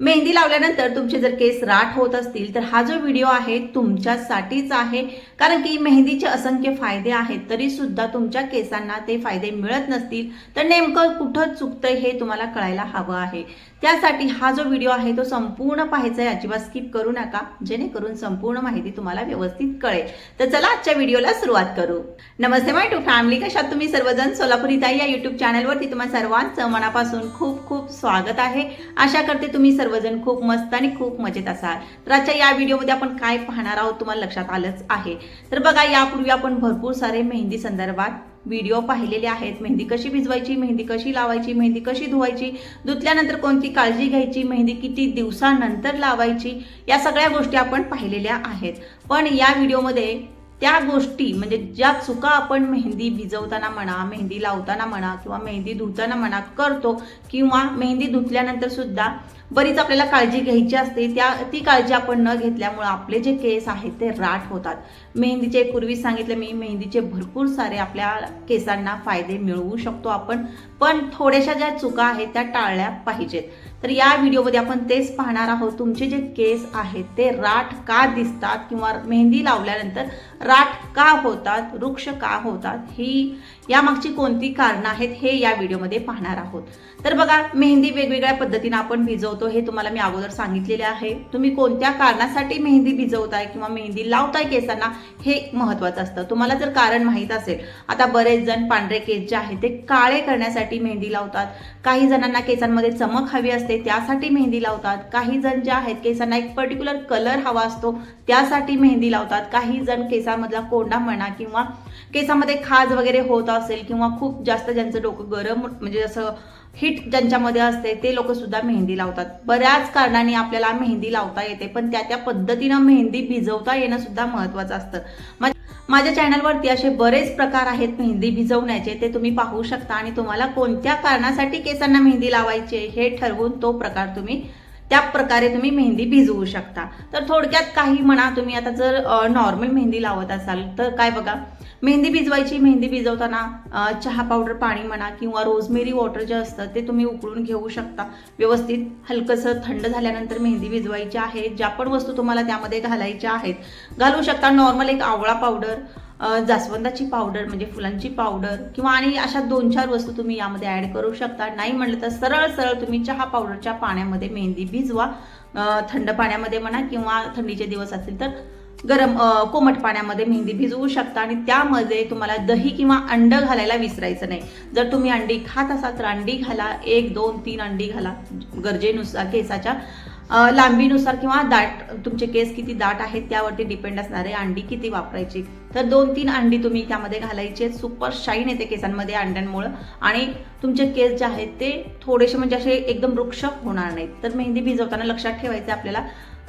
मेहंदी लावल्यानंतर तुमचे जर केस राठ होत असतील तर हा जो व्हिडिओ आहे तुमच्यासाठीच आहे. कारण की मेहंदीचे असंख्य फायदे आहेत तरी सुद्धा तुमच्या केसांना ते फायदे मिळत नसतील तर नेमकं कुठं चुकतंय हे तुम्हाला कळायला हवं आहे. त्यासाठी हा जो व्हिडिओ आहे तो संपूर्ण पाहायचा आहे. अजिबात स्किप करू नका. जेणेकरून संपूर्ण माहिती तुम्हाला व्यवस्थित कळेल. तर चला आजच्या व्हिडिओला सुरुवात करू. नमस्ते माय टू फॅमिली कशात तुम्ही सर्वजण? सोलापुरी ताई या युट्यूब चॅनलवरती तुम्हा सर्वांचं मनापासून खूप खूप स्वागत आहे. आशा करते तुम्ही सर्वजण खूप मस्त आणि खूप मजेत असाल. तर आजच्या या व्हिडिओमध्ये आपण काय पाहणार आहोत तुम्हाला लक्षात आलंच आहे. तर बघा यापूर्वी आपण भरपूर सारे मेहंदी संदर्भात व्हिडिओ पाहिलेले आहेत. मेहंदी कशी भिजवायची मेहंदी कशी लावायची मेहंदी कशी धुवायची धुतल्यानंतर कोणती काळजी घ्यायची मेहंदी किती दिवसानंतर लावायची या सगळ्या गोष्टी आपण पाहिलेल्या आहेत. पण या व्हिडिओमध्ये त्या गोष्टी म्हणजे ज्या चुका आपण मेहंदी भिजवताना म्हणा मेहंदी लावताना म्हणा किंवा मेहंदी धुताना म्हणा करतो किंवा मेहंदी धुतल्यानंतर सुद्धा बरीच आपल्याला काळजी घ्यायची असते. त्या ती काळजी आपण न घेतल्यामुळं आपले जे केस आहेत ते राठ होतात. मेहंदीचे पूर्वी सांगितलं मी मेहंदीचे भरपूर सारे आपल्या केसांना फायदे मिळवू शकतो आपण. पण थोड्याशा ज्या चुका आहेत त्या टाळल्या पाहिजेत. तर या व्हिडिओमध्ये आपण तेच पाहणार आहोत. तुमचे जे केस आहेत ते राठ का दिसतात किंवा मेहंदी लावल्यानंतर राठ का होतात वृक्ष का होतात ही यामागची कोणती कारणं आहेत हे या व्हिडिओमध्ये पाहणार आहोत. तर बघा मेहंदी वेगवेगळ्या पद्धतीनं आपण भिजवतो. हे तुम्हाला मी अगोदर सांगितलेले आहे. तुम्ही कोणत्या कारणासाठी मेहंदी भिजवताय किंवा मेहंदी लावताय केसांना हे महत्वाचं असतं. तुम्हाला जर कारण माहीत असेल आता बरेच जण पांढरे केस जे आहेत ते काळे करण्यासाठी मेहंदी लावतात. काही जणांना केसांमध्ये चमक हवी असते त्यासाठी मेहंदी लावतात. काही जण जे आहेत केसांना एक पर्टिक्युलर कलर हवा असतो त्यासाठी मेहंदी लावतात. काही जण केसांमधला कोंडा म्हणा किंवा केसामध्ये खाज वगैरे होत असेल किंवा खूप जास्त ज्यांचं डोकं गरम म्हणजे असं हिट ज्यांच्यामध्ये असते ते लोक सुद्धा मेहंदी लावतात. बऱ्याच कारणांनी आपल्याला मेहंदी लावता येते पण त्या त्या पद्धतीनं मेहंदी भिजवता येणं सुद्धा महत्वाचं असतं. माझ्या चॅनलवरती असे बरेच प्रकार आहेत मेहंदी भिजवण्याचे ते तुम्ही पाहू शकता आणि तुम्हाला कोणत्या कारणासाठी केसांना मेहंदी लावायचे हे ठरवून तो प्रकार तुम्ही त्या प्रकारे तुम्ही मेहंदी भिजवू शकता. तर थोडक्यात काही म्हणा तुम्ही आता जर नॉर्मल मेहंदी लावत असाल तर काय बघा मेहंदी भिजवायची मेहंदी भिजवताना चहा पावडर पाणी म्हणा किंवा रोजमेरी वॉटर जे असतं ते तुम्ही उकळून घेऊ शकता. व्यवस्थित हलकंसं थंड झाल्यानंतर मेहंदी भिजवायची आहे. ज्या पण वस्तू तुम्हाला त्यामध्ये घालायच्या आहेत घालू शकता. नॉर्मल एक आवळा पावडर जास्वंदाची पावडर म्हणजे फुलांची पावडर किंवा आणि अशा दोन चार वस्तू तुम्ही यामध्ये ॲड करू शकता. नाही म्हणलं तर सरळ सरळ तुम्ही चहा पावडरच्या पाण्यामध्ये मेहंदी भिजवा थंड पाण्यामध्ये म्हणा किंवा थंडीचे दिवस असतील तर गरम कोमट पाण्यामध्ये मेहंदी भिजवू शकता आणि त्यामध्ये तुम्हाला दही किंवा अंड घालायला विसरायचं नाही. जर तुम्ही अंडी खात असाल तर अंडी घाला एक दोन तीन अंडी घाला. गरजेनुसार केसाच्या लांबीनुसार किंवा दाट तुमचे केस किती दाट आहेत त्यावरती डिपेंड असणारे अंडी किती वापरायची? तर दोन तीन अंडी तुम्ही त्यामध्ये घालायचे. सुपर शाईन येते केसांमध्ये अंड्यांमुळं. आणि तुमचे केस जे आहेत ते थोडेसे म्हणजे असे एकदम वृक्ष होणार नाहीत. तर मेहंदी भिजवताना लक्षात ठेवायचे आपल्याला.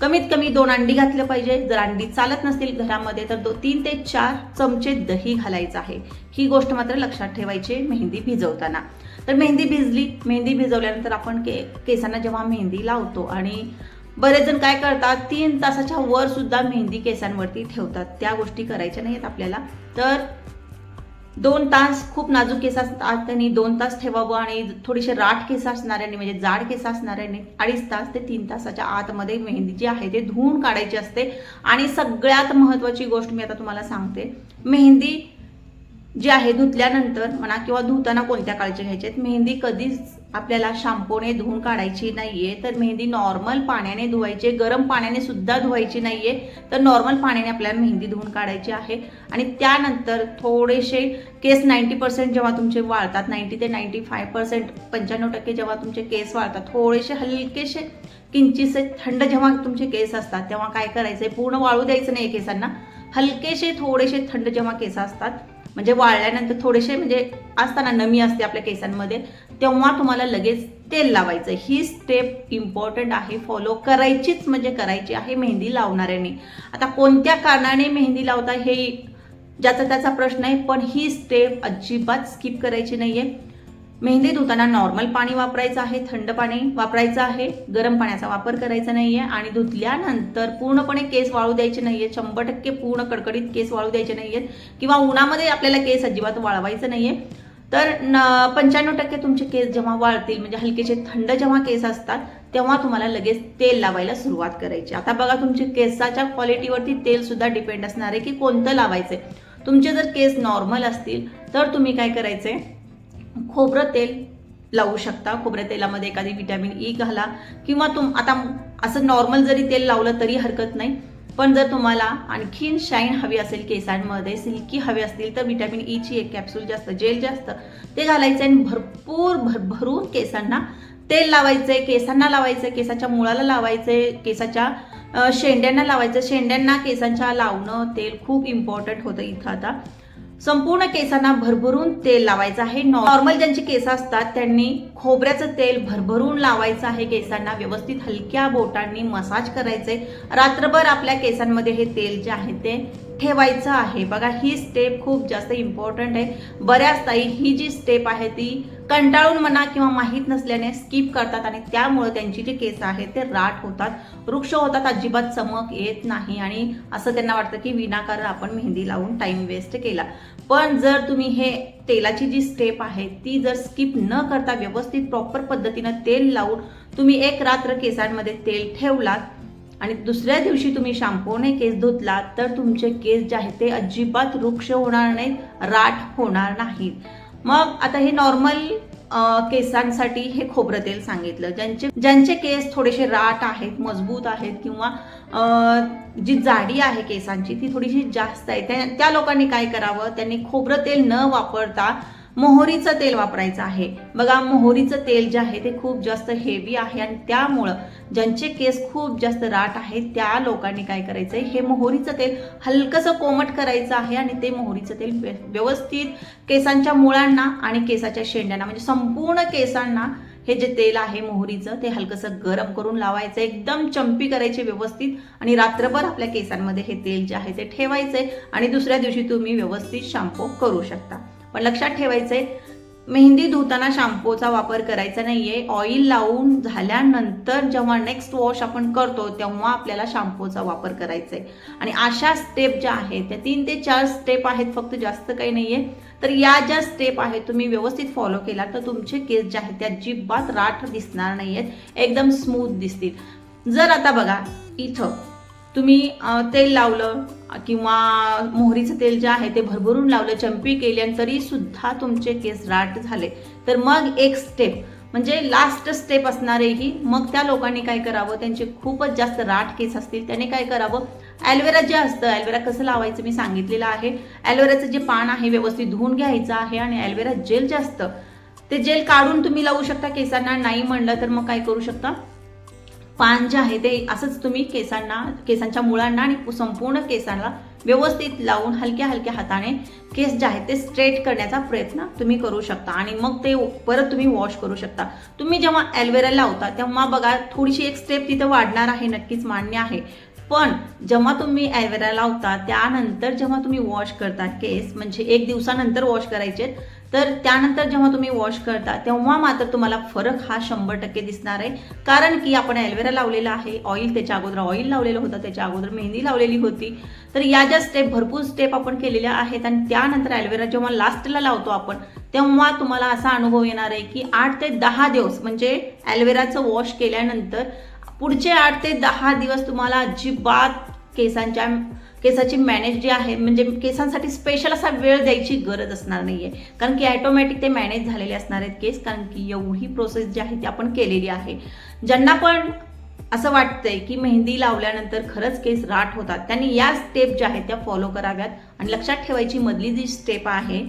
कमीत कमी दोन अंडी घातलं पाहिजे. जर अंडी चालत नसतील घरामध्ये तर दो तीन ते चार चमचे दही घालायचं आहे. ही गोष्ट मात्र लक्षात ठेवायची मेहंदी भिजवताना. तर मेहंदी भिजली. मेहंदी भिजवल्यानंतर आपण के केसांना जेव्हा मेहंदी लावतो आणि बरेच जण काय करतात तीन तासाच्या वर सुद्धा मेहंदी केसांवरती ठेवतात. त्या गोष्टी करायच्या नाहीत आपल्याला. तर दोन तास खूप नाजूक केस असतात त्यांनी दोन तास ठेवावं आणि थोडीशी राठ केस असणाऱ्यांनी म्हणजे जाड केस असणाऱ्यांनी अडीच तास ते तीन तासाच्या आतमध्ये मेहंदी जी आहे ते धुवून काढायची असते. आणि सगळ्यात महत्त्वाची गोष्ट मी आता तुम्हाला सांगते. मेहंदी जी आहे धुतल्यानंतर म्हणा किंवा धुताना कोणत्या काळजी घ्यायची आहेत मेहंदी कधीच आपल्याला शाम्पूने धुवून काढायची नाहीये तर मेहंदी नॉर्मल पाण्याने धुवायची गरम पाण्याने सुद्धा धुवायची नाहीये तर नॉर्मल पाण्याने आपल्याला मेहंदी धुवून काढायची आहे. आणि त्यानंतर थोडेसे केस नाईन्टी पर्सेंट जेव्हा तुमचे वाळतात नाईन्टी ते नाईन्टी फाय पर्सेंट पंच्याण्णव टक्के जेव्हा तुमचे केस वाळतात थोडेसे हलकेसे किंचितसे थंड जेव्हा तुमचे केस असतात तेव्हा काय करायचंय? पूर्ण वाळू द्यायचं नाही केसांना. हलकेसे थोडेसे थंड जेव्हा केस असतात म्हणजे वाळल्यानंतर थोडेसे म्हणजे असताना नमी असते आपल्या केसांमध्ये तेव्हा तुम्हाला लगेच तेल लावायचं. ही स्टेप इम्पॉर्टंट आहे. फॉलो करायचीच म्हणजे करायची आहे मेहंदी लावणाऱ्याने. आता कोणत्या कारणाने मेहंदी लावता हे ज्याचा त्याचा प्रश्न आहे पण ही स्टेप अजिबात स्किप करायची नाही आहे मेहंदी धुताना नॉर्मल पाणी वापरायचं आहे थंड पाणी वापरायचं आहे गरम पाण्याचा वापर करायचा नाहीये आणि धुतल्यानंतर पूर्णपणे केस वाळू द्यायचे नाहीये शंभर टक्के पूर्ण कडकडीत केस वाळू द्यायचे नाहीयेत किंवा उन्हामध्ये आपल्याला केस अजिबात वाळवायचं नाहीये. तर न पंच्याण्णव टक्के तुमचे केस जेव्हा वाळतील म्हणजे हलकेचे थंड जेव्हा केस असतात तेव्हा तुम्हाला लगेच तेल लावायला सुरुवात करायची. आता बघा तुमच्या केसाच्या क्वालिटीवरती तेल सुद्धा डिपेंड असणार आहे की कोणतं लावायचंय. तुमचे जर केस नॉर्मल असतील तर तुम्ही काय करायचंय? खोबरं तेल लावू शकता. खोबऱ्या तेलामध्ये एखादी विटॅमिन ई e घाला किंवा तुम आता असं नॉर्मल जरी तेल लावलं तरी हरकत नाही. पण जर तुम्हाला आणखीन शाईन हवी असेल केसांमध्ये सिल्की हवी असतील तर विटॅमिन ईची e एक कॅप्सूल जास्त जेल जास्त ते घालायचं आणि भरपूर भर भरून केसांना तेल लावायचंय केसांना लावायचंय केसाच्या मुळाला लावायचंय केसाच्या शेंड्यांना लावायचं. शेंड्यांना केसांच्या लावणं तेल खूप इम्पॉर्टंट होतं इथं आता. संपूर्ण केसांना भरभरून तेल लावायचं आहे. नॉर्मल ज्यांची केस असतात त्यांनी खोबऱ्याचं तेल भरभरून लावायचं आहे. केसांना व्यवस्थित हलक्या बोटांनी मसाज करायचंय. रात्रभर आपल्या केसांमध्ये हे तेल जे आहे ते ठेवायचं आहे. बघा ही स्टेप खूप जास्त इम्पॉर्टंट आहे. बऱ्याच ताई ही जी स्टेप आहे ती कंटाळून म्हणा किंवा माहीत नसल्याने स्किप करतात आणि त्यामुळे त्यांची जी केस आहेत ते राठ होतात. वृक्ष होतात अजिबात चमक येत नाही आणि असं त्यांना वाटतं की विनाकारण आपण मेहंदी लावून टाइम वेस्ट केला. पण जर तुम्ही हे तेलाची जी स्टेप आहे ती जर स्किप न करता व्यवस्थित प्रॉपर पद्धतीनं तेल लावून तुम्ही एक रात्र केसांमध्ये तेल ठेवलात आणि दुसऱ्या दिवशी तुम्ही शॅम्पूने केस धुतलात तर तुमचे केस जे आहेत ते अजिबात वृक्ष होणार नाहीत राठ होणार नाहीत. मग आता हे नॉर्मल केसांसाठी हे खोबरं तेल सांगितलं. ज्यांचे ज्यांचे केस थोडेसे राट आहेत मजबूत आहेत किंवा जी जाडी आहे केसांची ती थोडीशी जास्त आहे. त्या त्या लोकांनी काय करावं? त्यांनी खोबरं तेल न वापरता मोहरीचं तेल वापरायचं आहे. बघा मोहरीचं तेल जे आहे ते खूप जास्त हेवी आहे आणि त्यामुळं ज्यांचे केस खूप जास्त राठ आहे त्या लोकांनी काय करायचंय? हे मोहरीचं तेल हलकंसं कोमट करायचं आहे आणि ते मोहरीचं तेल व्यवस्थित केसांच्या मुळांना आणि केसाच्या शेंड्यांना म्हणजे संपूर्ण केसांना हे जे तेल आहे मोहरीचं ते हलकंसं गरम करून लावायचं एकदम चंपी करायचे व्यवस्थित आणि रात्रभर आपल्या केसांमध्ये हे तेल जे आहे ते ठेवायचंय आणि दुसऱ्या दिवशी तुम्ही व्यवस्थित शॅम्पू करू शकता. पण लक्षात ठेवायचंय मेहंदी धुताना शॅम्पूचा वापर करायचा नाहीये. ऑइल लावून झाल्यानंतर जेव्हा नेक्स्ट वॉश आपण करतो तेव्हा आपल्याला शॅम्पूचा वापर करायचा आहे आणि अशा स्टेप ज्या आहेत त्या तीन ते चार स्टेप आहेत फक्त जास्त काही नाहीये. तर या ज्या स्टेप आहेत तुम्ही व्यवस्थित फॉलो केला तर तुमचे केस जे आहेत त्या अजिबात राठ दिसणार नाहीयेत. एकदम स्मूथ दिसतील. जर आता बघा इथं तुम्ही तेल लावलं किंवा मोहरीचं तेल जे आहे ते भरभरून लावलं चंपी केली आणि तरी सुद्धा तुमचे केस राट झाले. तर मग एक स्टेप म्हणजे लास्ट स्टेप असणारेही मग त्या लोकांनी काय करावं? त्यांचे खूपच जास्त राठ केस असतील त्याने काय करावं? ॲलोवेरा जे असतं ॲलोवेरा कसं लावायचं मी सांगितलेलं आहे. ॲलोवेराचं जे पान आहे व्यवस्थित धुवून घ्यायचं आहे आणि ॲलोवेरा जेल जे असतं ते जेल काढून तुम्ही लावू शकता केसांना नाही म्हणलं तर मग काय करू शकता? पान जे आहे ते असंच तुम्ही केसांना केसांच्या मुळांना आणि संपूर्ण केसांना व्यवस्थित लावून हलक्या हलक्या हाताने केस जे आहेत ते स्ट्रेट करण्याचा प्रयत्न तुम्ही करू शकता. आणि मग ते परत तुम्ही वॉश करू शकता. तुम्ही जेव्हा ॲलवेरा लावता तेव्हा बघा थोडीशी एक स्टेप तिथं वाढणार आहे नक्कीच मान्य आहे. पण जेव्हा तुम्ही ॲलवेरा लावता त्यानंतर जेव्हा तुम्ही वॉश करता केस म्हणजे एक दिवसानंतर वॉश करायचे तर त्यानंतर जेव्हा तुम्ही वॉश करता तेव्हा मात्र तुम्हाला फरक हा शंभर टक्के दिसणार आहे. कारण की आपण ॲल्वेरा लावलेला आहे ऑइल त्याच्या अगोदर ऑइल लावलेलं होतं त्याच्या अगोदर मेहंदी लावलेली होती. तर या ज्या स्टेप भरपूर स्टेप आपण केलेल्या आहेत आणि त्यानंतर ॲल्वेरा जेव्हा लास्टला लावतो आपण तेव्हा तुम्हाला असा अनुभव येणार आहे की आठ ते दहा दिवस म्हणजे ॲल्वेराचं वॉश केल्यानंतर पुढचे आठ ते दहा दिवस तुम्हाला अजिबात केसांच्या केसाची मॅनेज जी आहे म्हणजे केसांसाठी स्पेशल असा वेळ द्यायची गरज असणार नाही आहे कारण की ॲटोमॅटिक ते मॅनेज झालेले असणार आहेत केस कारण की एवढी प्रोसेस जी आहे ती आपण केलेली आहे. ज्यांना पण असं वाटतंय की मेहंदी लावल्यानंतर खरंच केस राठ होतात त्यांनी या स्टेप ज्या आहेत त्या फॉलो कराव्यात. आणि लक्षात ठेवायची मधली जी स्टेप आहे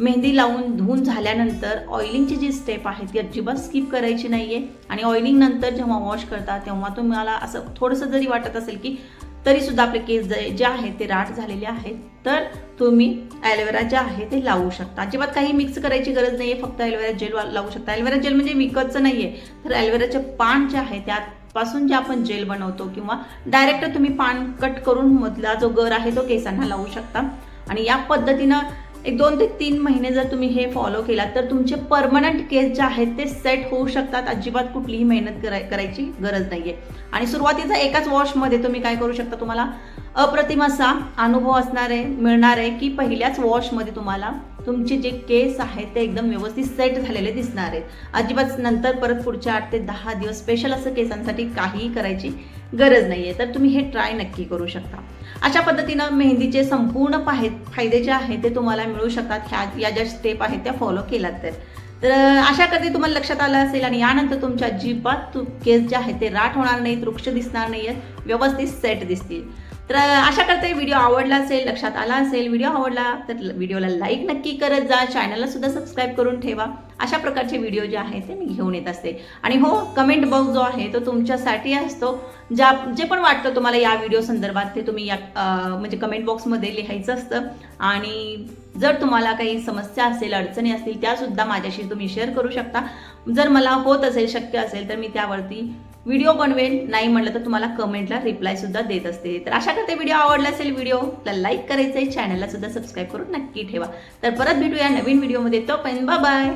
मेहंदी लावून धुवून झाल्यानंतर ऑइलिंगची जी स्टेप आहे ती अजिबात स्किप करायची नाही आहे आणि ऑइलिंग नंतर जेव्हा वॉश करता तेव्हा तुम्हाला असं थोडंसं जरी वाटत असेल की तरी सुद्धा आपले केस जे जे आहेत ते राठ झालेले आहेत. तर तुम्ही ॲलोवेरा जे आहे ते लावू शकता. अजिबात काही मिक्स करायची गरज नाही आहे फक्त ॲलोवेरा जेल लावू शकता. ॲलोवेरा जेल म्हणजे विकतचं नाही आहे तर ॲलोवेराचे पान जे आहे त्यापासून जे आपण जेल बनवतो किंवा डायरेक्ट तुम्ही पान कट करून मधला जो गर आहे तो केसांना लावू शकता. आणि या पद्धतीनं एक दोन ते तीन महिने जर तुम्ही हे फॉलो केला तर तुमचे परमनंट केस जे आहेत ते सेट होऊ शकतात. अजिबात कुठलीही मेहनत कराय करायची गरज नाही आहे आणि सुरुवातीचा एकाच वॉशमध्ये तुम्ही काय करू शकता तुम्हाला? अप्रतिम असा अनुभव असणार आहे मिळणार आहे की पहिल्याच वॉशमध्ये तुम्हाला तुमचे जे केस आहेत ते एकदम व्यवस्थित सेट झालेले दिसणार आहेत. अजिबात नंतर परत पुढच्या आठ ते दहा दिवस स्पेशल असं केसांसाठी काहीही करायची गरज नाही आहे तर तुम्ही हे ट्राय नक्की करू शकता. अशा पद्धतीनं मेहंदीचे संपूर्ण पाहे फायदे जे आहेत ते तुम्हाला मिळू शकतात. ह्या या ज्या स्टेप आहेत त्या फॉलो केल्यात तर. तर अशा कधी तुम्हाला लक्षात आलं असेल आणि यानंतर तुमच्या अजिबात केस जे आहेत ते राठ होणार नाहीत वृक्ष दिसणार नाही आहेत व्यवस्थित सेट दिसतील. तर अशा करते व्हिडिओ आवडला असेल लक्षात आला असेल. व्हिडिओ आवडला तर व्हिडिओला लाईक नक्की करत जा. चॅनलला सुद्धा सबस्क्राईब करून ठेवा. अशा प्रकारचे व्हिडिओ जे आहेत ते मी घेऊन येत असते. आणि हो कमेंट बॉक्स जो आहे तो तुमच्यासाठी असतो. ज्या जे पण वाटतं तुम्हाला या व्हिडिओ संदर्भात ते तुम्ही या म्हणजे कमेंट बॉक्समध्ये लिहायचं असतं. आणि जर तुम्हाला काही समस्या असेल अडचणी असतील त्यासुद्धा माझ्याशी तुम्ही शेअर करू शकता. जर मला होत असेल शक्य असेल तर मी त्यावरती व्हिडिओ बनवेन नाही म्हटलं तर तुम्हाला कमेंटला रिप्लाय सुद्धा देत असते. तर अशा करते व्हिडिओ आवडला असेल व्हिडिओला लाईक करायचं आहे चॅनलला सुद्धा सबस्क्राईब करून नक्की ठेवा. तर परत भेटूया नवीन व्हिडिओमध्ये तोपर्यंत बाय